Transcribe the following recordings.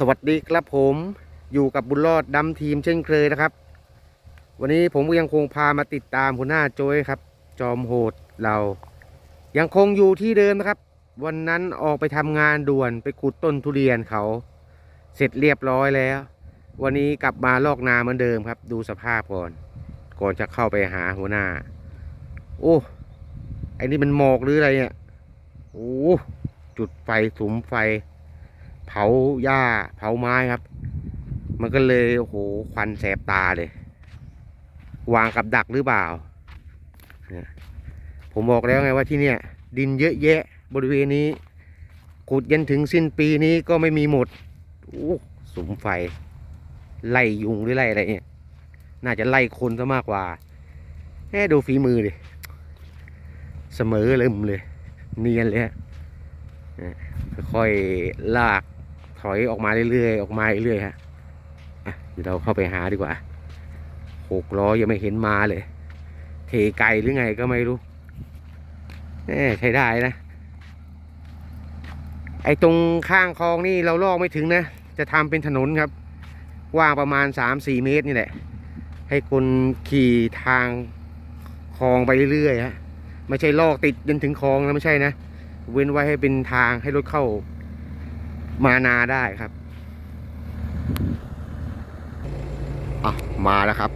สวัสดีครับผมอยู่กับบุญรอดดำทีมเช่นเคยนะครับ วันนี้ผมก็ยังคงพามาติดตามหัวหน้าโจ้ยครับ จอมโหดเรา ยังคงอยู่ที่เดิมนะครับ วันนั้นออกไปทำงานด่วนไปขุดต้นทุเรียนเขา เสร็จเรียบร้อยแล้ว วันนี้กลับมาลอกนาเหมือนเดิมครับ ดูสภาพก่อน ก่อนจะเข้าไปหาหัวหน้า โอ้ไอ้นี่มันหมอกหรืออะไรเนี่ยโอ้จุดไฟสุมไฟ เผาหญ้าเผาไม้ครับ มันก็เลยโอ้โหควันแสบตาเลย วางกับดักหรือเปล่า ผมบอกแล้วไงว่าที่เนี่ย ดินเยอะแยะบริเวณนี้ขุดยันถึงสิ้นปีนี้ก็ไม่มีหมดโอ้สุมไฟ ไล่ยุงหรือไล่อะไรเนี่ยน่าจะไล่คนซะมากกว่าแค่ดูฝีมือดิเสมอเลยมเลย เนียนเลยฮะค่อยลาก ถอยออกมาเรื่อยๆออกมาเรื่อยๆฮะเดี๋ยวเราเข้าไปหาดีกว่าหกล้อยังไม่เห็นมาเลย เทไกลหรือไงก็ไม่รู้แหมใช้ได้นะ ไอ้ตรงข้างคลองนี่เราลอกไม่ถึงนะ จะทำเป็นถนนครับกว้างประมาณ 3-4 เมตรนี่แหละ ให้คนขี่ทางคลองไปเรื่อยๆฮะไม่ใช่ลอกติดจนถึงคลองนะไม่ใช่นะ เว้นไว้ให้เป็นทางให้รถเข้า มานาได้ครับอะมาแล้วครับ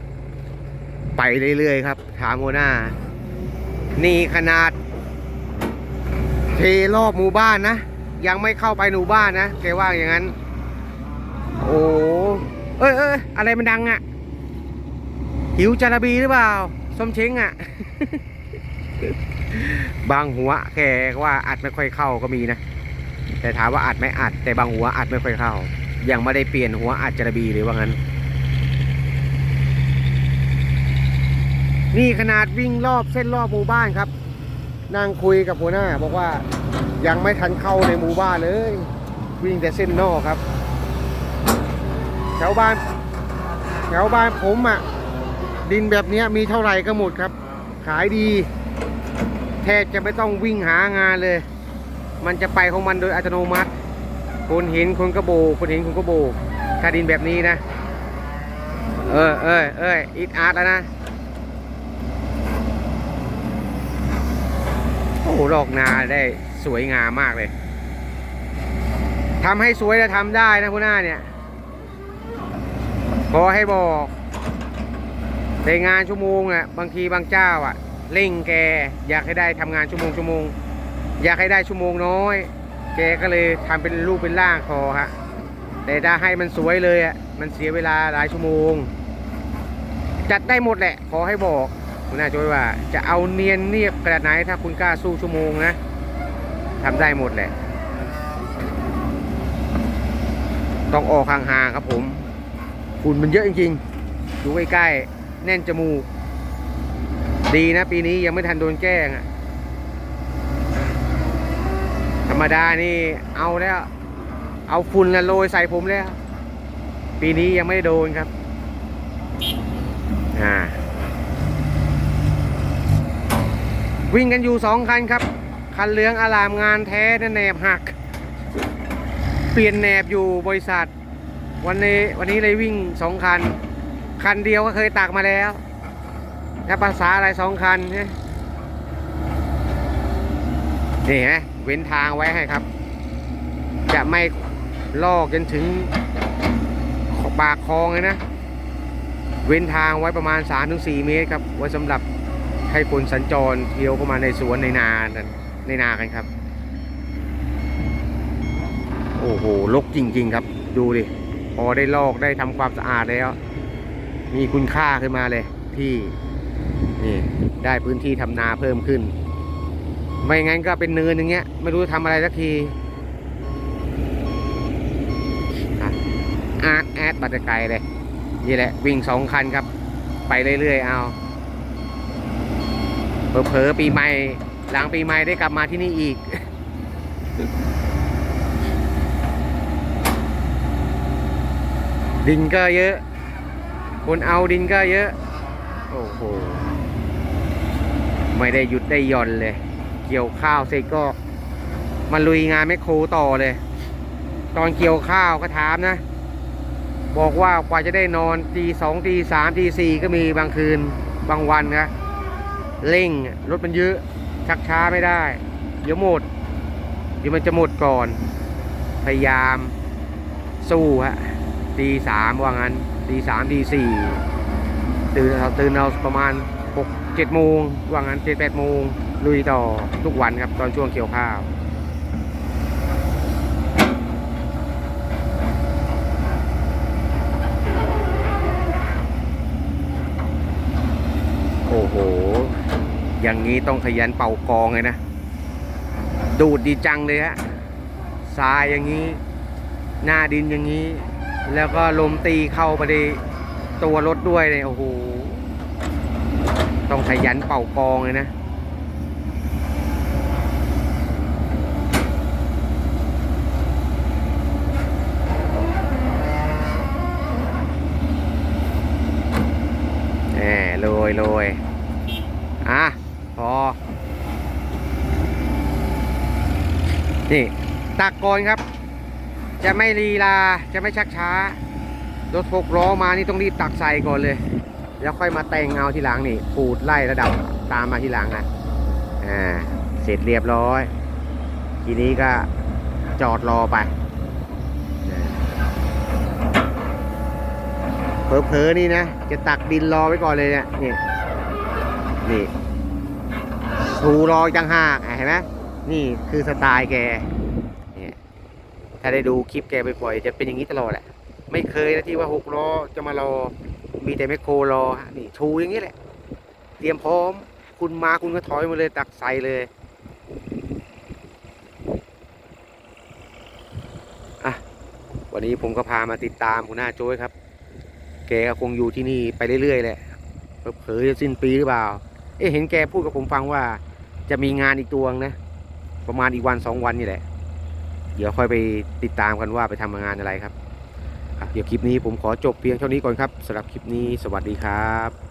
ไปเรื่อยๆครับถามหัวหน้านี่ขนาด เทรอบหมู่บ้านนะ ยังไม่เข้าไปหมู่บ้านนะแกว่าอย่างนั้น โอ้เอ้ยเอ้ยอะไรมันดังอะ่ะ หิวจาระบีหรือเปล่าส้มเช้งอะ่ะ บางหัวแกว่าอัดไม่ค่อยเข้าก็มีนะ แต่ถามว่าอัดไหม่อัด แต่บางหัวอัดไม่ค่อยเข้า ยังไม่ได้เปลี่ยนหัวอัดจระบีหรือว่างั้น นี่ขนาดวิ่งรอบเส้นรอบหมู่บ้านครับ นั่งคุยกับหัวหน้า บอกว่ายังไม่ทันเข้าในหมู่บ้านเลย วิ่งแต่เส้นนอกครับ แถวบ้าน แถวบ้านผมอะ่ะ ดินแบบนี้มีเท่าไหร่ก็หมดครับ ขายดี แทบจะไม่ต้องวิ่งหางานเลย มันจะไปของมันโดยอัตโนมัติคนห็นคนก็โบคนห็นคนก็โบกถ้าดินแบบนี้นะ เออเออเอออิดอาร์ตแล้วนะ โอ้โหลอกนาได้สวยงามมากเลยทำให้สวยจะทำได้นะพวกหน้าเนี่ย ขอให้บอกในงานชั่วโมงอะบางทีบางเจ้าอะเร่งแกอยากให้ได้ทำงานชั่วโมงชั่วโมง อยากให้ได้ชั่วโมงน้อย แกก็เลยทำเป็นรูปเป็นร่างคอฮะ แต่ถ้าให้มันสวยเลยอะ มันเสียเวลาหลายชั่วโมง จัดได้หมดแหละ ขอให้บอกคุณน่าจะว่าจะเอาเนียนเนียบขนาดไหนถ้าคุณกล้าสู้ชั่วโมงนะทำได้หมดแหละ ต้องออกห่างๆครับผมฝุ่นมันเยอะจริงๆดูใกล้ๆแน่นจมูก ดีนะปีนี้ยังไม่ทันโดนแกล้งอะ รมดานี่เอาแล้ว เอาฝุ่นละโรยใส่ผมแล้ว ปีนี้ยังไม่ได้โดนครับ อ่า วิ่งกันอยู่สองคันครับ คันเหลืองอารามงานแท้นแหนบหัก เปลี่ยนแหนบอยู่บริษัท วันนี้วันนี้เลยวิ่งสองคัน คันเดียวก็เคยตักมาแล้วถ้าภาษาอะไรสองคันเนี่ยนี่ฮะ เว้นทางไว้ให้ครับ จะไม่ลอกจนถึงปากคลองเลยนะ เว้นทางไว้ประมาณ 3-4 เมตรครับ ไว้สำหรับให้คนสัญจรเที่ยวเข้ามาในสวนในนานันในนากันครับ โอ้โหลกจริง ๆ ครับ ดูดิ พอได้ลอกได้ทำความสะอาดแล้ว มีคุณค่าขึ้นมาเลยที่นี่ได้พื้นที่ทำนาเพิ่มขึ้น ไม่งั้นก็เป็นเนินอย่างเงี้ย ไม่รู้จะทำอะไรสักทีอาร์ตแอดบัตรไกลเลย นี่แหละ วิ่งสองคันครับ ไปเรื่อยๆเอาเผลอๆปีใหม่หลังปีใหม่ได้กลับมาที่นี่อีกดินก็เยอะ คนเอาดินก็เยอะ โอ้โห ไม่ได้หยุดได้ย่อนเลย กี่ยวข้าวเสร็จก็มาลุยงานแมคโครต่อเลย ตอนเกี่ยวข้าวก็ถามนะ บอกว่ากว่าจะได้นอนตีสองตีสามตีสี่ก็มีบางคืนบางวันนะเร่งรถมันเยอะชักช้าไม่ได้ เดี๋ยวหมด เดี๋ยวมันจะหมดก่อน พยายามสู้ฮะตีสามว่างั้นตีสามตีสี่ตื่นเอาตื่นเอาประมาณ เจ็ดโมงว่างั้นเจ็ดแปดโมงลุยต่อทุกวันครับตอนช่วงเกี่ยวข้าวโอ้โห อย่างนี้ต้องขยันเป่ากองเลยนะ ดูดดีจังเลยฮะทรายอย่างนี้ หน้าดินอย่างนี้ แล้วก็ลมตีเข้าไปในตัวรถด้วยเนี่ยโอ้โห ต้องขยันเป่ากองเลยนะแหมโรยโรยอะ พอ นี่ตักก่อนครับ จะไม่ลีลา จะไม่ชักช้ารถหกล้อมานี่ต้องรีบตักใส่ก่อนเลย แล้วค่อยมาแต่งเอาทีหลังนี่ขูดไล่ระดับตามมาทีหลังนะอ่าเสร็จเรียบร้อย ทีนี้ก็จอดรอไปเผลอๆนี่นะ จะตักดินรอไว้ก่อนเลยเนี่ยนี่นี่สูรอจังหากเห็นไหมนี่คือสไตล์แกเนี่ยถ้าได้ดูคลิปแกบ่อยๆจะเป็นอย่างนี้ตลอดแหละไม่เคยนะที่ว่าหกล้อจะมารอ มีแต่แมคโครรอฮะนี่ชูอย่างนี้แหละ เตรียมพร้อม คุณมาคุณก็ถอยมาเลยตักใส่เลยอะวันนี้ผมก็พามาติดตามคุณหน้าโจ้ยครับ แกก็คงอยู่ที่นี่ไปเรื่อยๆแหละเผลอๆจะสิ้นปีหรือเปล่า เอ๊ะเห็นแกพูดกับผมฟังว่าจะมีงานอีกตัวงนะ ประมาณอีกวันสองวันนี่แหละ เดี๋ยวค่อยไปติดตามกันว่าไปทำงานอะไรครับ เดี๋ยวคลิปนี้ผมขอจบเพียงเท่านี้ก่อนครับสำหรับคลิปนี้สวัสดีครับ